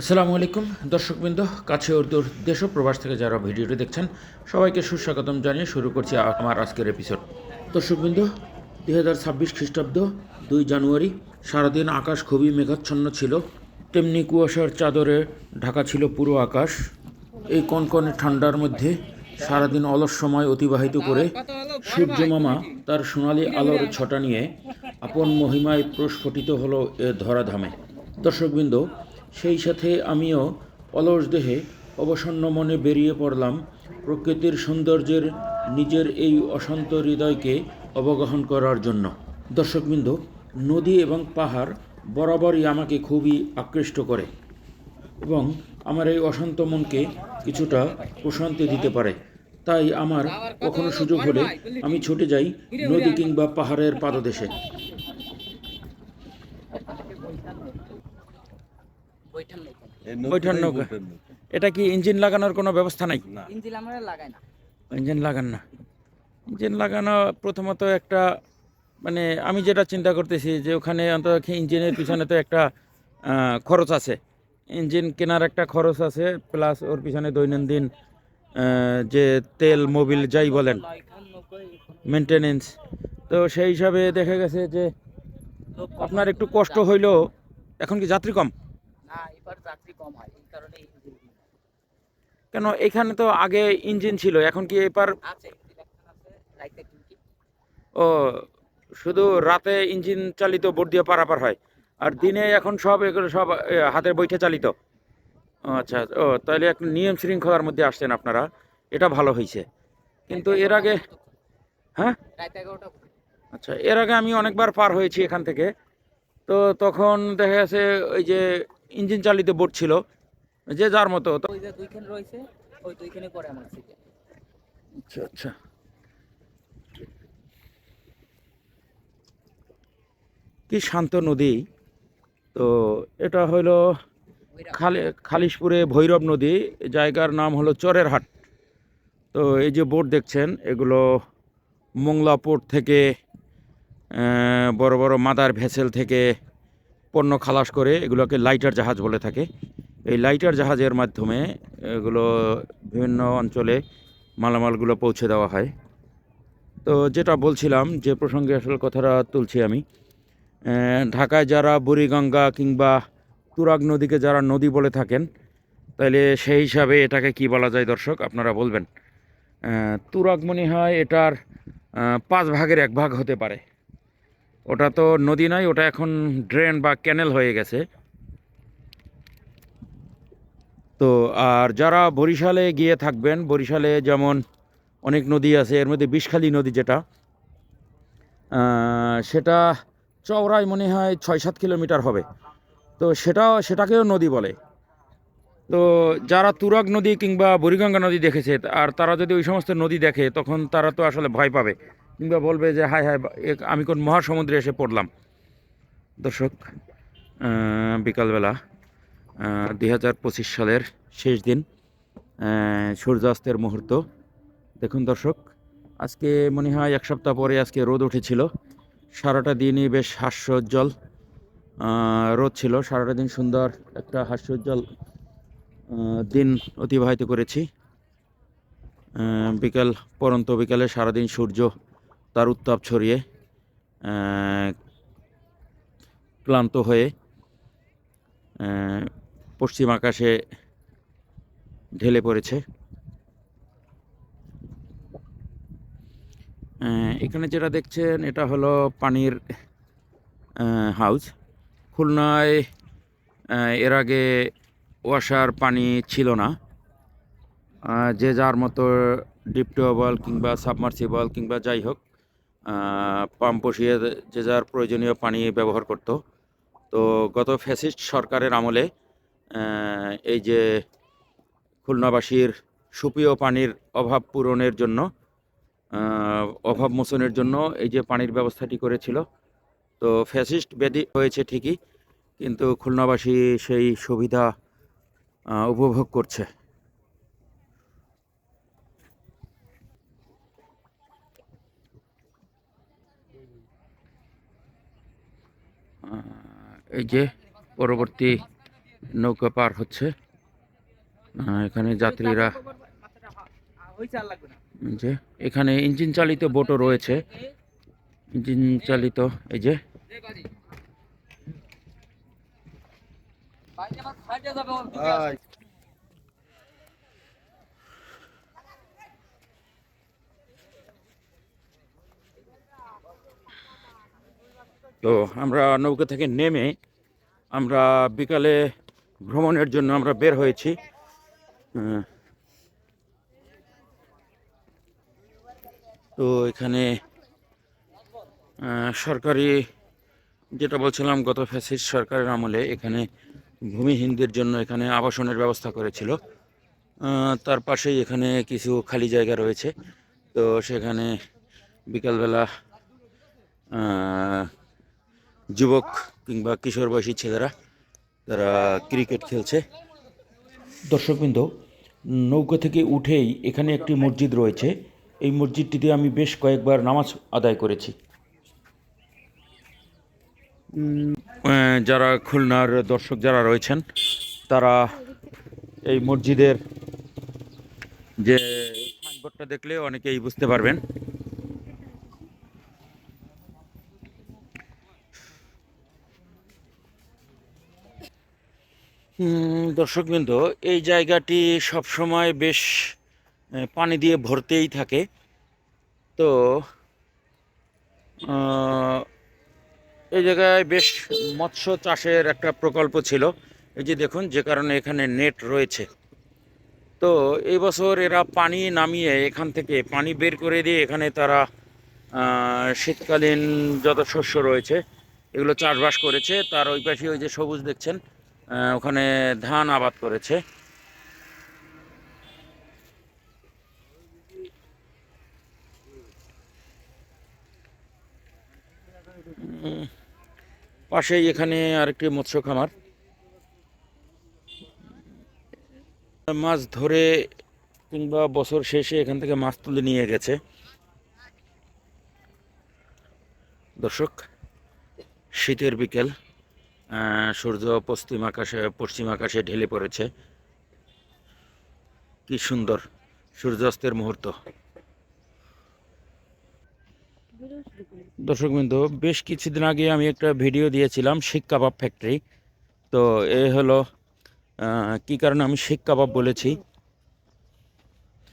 আসসালামু আলাইকুম, দর্শকবৃন্দ, কাছে ও দূর দেশ প্রবাস থেকে যারা ভিডিওটি দেখছেন, সবাইকে সুস্বাগতম জানিয়ে শুরু করছি আমার আজকের এপিসোড দর্শকবৃন্দ, দুই হাজার ছাব্বিশ খ্রিস্টাব্দ, দুই জানুয়ারি, সারাদিন আকাশ খুবই মেঘাচ্ছন্ন ছিল। তেমনি কুয়াশার চাদরে ঢাকা ছিল পুরো আকাশ। এই কনকনে ঠান্ডার মধ্যে সারাদিন অলস সময় অতিবাহিত করে সূর্য মামা তার সোনালি আলোর ছটা নিয়ে আপন মহিমায় প্রস্ফুটিত হলো এ ধরাধামে। দর্শকবৃন্দ সেই সাথে আমিও অলস দেহে অবসন্ন মনে বেরিয়ে পড়লাম প্রকৃতির সৌন্দর্যের নিজের এই অশান্ত হৃদয়কে অবগাহন করার জন্য। দর্শকবৃন্দ, নদী এবং পাহাড় বরাবরই আমাকে খুবই আকৃষ্ট করে এবং আমার এই অশান্ত মনকে কিছুটা প্রশান্তি দিতে পারে। তাই আমার কখনো সুযোগ হলে আমি ছুটে যাই নদী কিংবা পাহাড়ের পাদদেশে। বৈঠান নৌকা। এটা কি ইঞ্জিন লাগানোর কোনো ব্যবস্থা নাই? ইঞ্জিল আমরা লাগাই না। ইঞ্জিন লাগান না। ইঞ্জিন লাগানো প্রথমত একটা মানে আমি যেটা চিন্তা করতেছি যে ওখানে অন্তত ইঞ্জিনের পিছনে তো একটা খরচ আছে। ইঞ্জিন কেনার একটা খরচ আছে প্লাস ওর পিছনে দৈনন্দিন যে তেল মোবিল যাই বলেন মেনটেনেন্স তো সেই হিসাবে দেখা গেছে যে আপনার একটু কষ্ট হইলেও এখন কি যাত্রী কম? না এবার যাত্রী কম হয় এই কারণে কেন এখানে তো আগে ইঞ্জিন ছিল এখন কি এবার আছে ও শুধু রাতে ইঞ্জিন চালিত বোর্ড দিয়ে পারাপার হয় আর দিনে এখন সব এগুলো সব হাতের বৈঠে চালিত। আচ্ছা ও তাহলে একটা নিয়ম শৃঙ্খলার মধ্যে আসছেন আপনারা এটা ভালো হয়েছে কিন্তু এর আগে হ্যাঁ? আচ্ছা এর আগে আমি অনেকবার পার হয়েছি এখান থেকে তো তখন দেখা গেছে ওই যে ইঞ্জিন চালিত বোট ছিল যে যার মতো আচ্ছা আচ্ছা। কি শান্ত নদী। তো এটা হলো খালি খালিশপুরে ভৈরব নদী জায়গার নাম হলো চরের হাট তো এই যে বোট দেখছেন এগুলো মোংলা পোর্ট থেকে বড় বড় মাদার ভেসেল থেকে পণ্য খালাস করে এগুলোকে লাইটার জাহাজ বলে থাকে। এই লাইটার জাহাজের মাধ্যমে এগুলো বিভিন্ন অঞ্চলে মালামালগুলো পৌঁছে দেওয়া হয়। তো যেটা বলছিলাম, যে প্রসঙ্গে আসলে কথাটা তুলছি আমি ঢাকায় যারা বুড়িগঙ্গা কিংবা তুরাগ নদীকে যারা নদী বলে থাকেন তাহলে সেই হিসাবে এটাকে কি বলা যায় দর্শক, আপনারা বলবেন। তুরাগ মনে হয় এটার পাঁচ ভাগের এক ভাগ হতে পারে। ওটা তো নদী নয়, ওটা এখন ড্রেন বা ক্যানেল হয়ে গেছে। তো আর যারা বরিশালে গিয়ে থাকবেন, বরিশালে যেমন অনেক নদী আছে, এর মধ্যে বিষখালী নদী যেটা সেটা চওড়ায় মনে হয় ছয় সাত কিলোমিটার হবে। তো সেটা, সেটাকেও নদী বলে। তো যারা তুরাগ নদী কিংবা বুড়িগঙ্গা নদী দেখেছে, আর তারা যদি ওই সমস্ত নদী দেখে, তখন তারা তো আসলে ভয় পাবে। কিংবা বলবে যে, হায় হায় আমি কোন মহাসমুদ্রে এসে পড়লাম? দর্শক বিকালবেলা দুই হাজার পঁচিশ সালের শেষ দিন সূর্যাস্তের মুহূর্ত। দেখুন দর্শক, আজকে মনে হয় এক সপ্তাহ পরে আজকে রোদ উঠেছিল। সারাটা দিনই বেশ হাস্যোজ্জ্বল রোদ ছিল। সারাটা দিন সুন্দর একটা হাস্যোজ্জ্বল দিন অতিবাহিত করেছি। বিকাল পরন্ত বিকালে সারাদিন সূর্য তার উত্তাপ ছড়িয়ে ক্লান্ত হয়ে পশ্চিম আকাশে ঢেলে পড়েছে। এখানে যেটা দেখছেন, এটা হলো পানির হাউস। খুলনায় এর আগে ওয়াশার পানি ছিল না। যে যার মতো ডিপ কিংবা সাবমার্সিবল কিংবা যাই হোক পাম্প বসিয়ে যে যার প্রয়োজনীয় পানি ব্যবহার করত। তো গত ফ্যাসিস্ট সরকারের আমলে এই যে খুলনাবাসীর সুপেয় পানির অভাব পূরণের জন্য অভাব মোচনের জন্য এই যে পানির ব্যবস্থাটি করেছিল, তো ফ্যাসিস্ট ব্যাধি হয়েছে ঠিকই, কিন্তু খুলনাবাসী সেই সুবিধা উপভোগ করছে। এই যে পরবর্তী নৌকা পার হচ্ছে এখানে যাত্রীরা যে এখানে ইঞ্জিন চালিত বোটও রয়েছে। ইঞ্জিন চালিত, এই যে তো আমরা নৌকা থেকে নেমে আমরা বিকালে ভ্রমণের জন্য আমরা বের হয়েছি। তো এখানে সরকারি যেটা বলছিলাম, গত ফ্যাসিস্ট সরকারের আমলে এখানে ভূমিহীনদের জন্য এখানে আবাসনের ব্যবস্থা করেছিল। তার পাশেই এখানে কিছু খালি জায়গা রয়েছে। তো সেখানে বিকালবেলা যুবক কিংবা কিশোর বয়সী ছেলেরা, তারা ক্রিকেট খেলছে। দর্শকবৃন্দ, নৌকা থেকে উঠেই এখানে একটি মসজিদ রয়েছে। এই মসজিদটিতে আমি বেশ কয়েকবার নামাজ আদায় করেছি। যারা খুলনার দর্শক যারা রয়েছেন, তারা এই মসজিদের যে সাইনবোর্ডটা দেখলে অনেকেই বুঝতে পারবেন। দর্শকবৃন্দ, এই জায়গাটি সবসময় বেশ পানি দিয়ে ভরতেই থাকে। তো এই জায়গায় বেশ মৎস্য চাষের একটা প্রকল্প ছিল। এই যে দেখুন, যে কারণে এখানে নেট রয়েছে। তো, এই বছর এরা পানি নামিয়ে এখান থেকে পানি বের করে দিয়ে এখানে তারা শীতকালীন যত শস্য রয়েছে, এগুলো চাষবাস করেছে। তার ওই পাশে ওই যে সবুজ দেখছেন ওখানে ধান আবাদ করেছে। পাশেই এখানে আরেকটি মৎস্য খামার। মাছ ধরে কিংবা বছর শেষে এখান থেকে মাছ তুলে নিয়ে গেছে। দর্শক, শীতের বিকেল। সূর্য পশ্চিম আকাশে পশ্চিম আকাশে ঢেলে পড়েছে। কি সুন্দর সূর্যাস্তের মুহূর্ত। দর্শক দর্শকবৃন্দ বেশ কিছুদিন আগে আমি একটা ভিডিও দিয়েছিলাম শিক কাবাব ফ্যাক্টরি। তো এ হলো কি কারণে আমি শিক কাবাব বলেছি?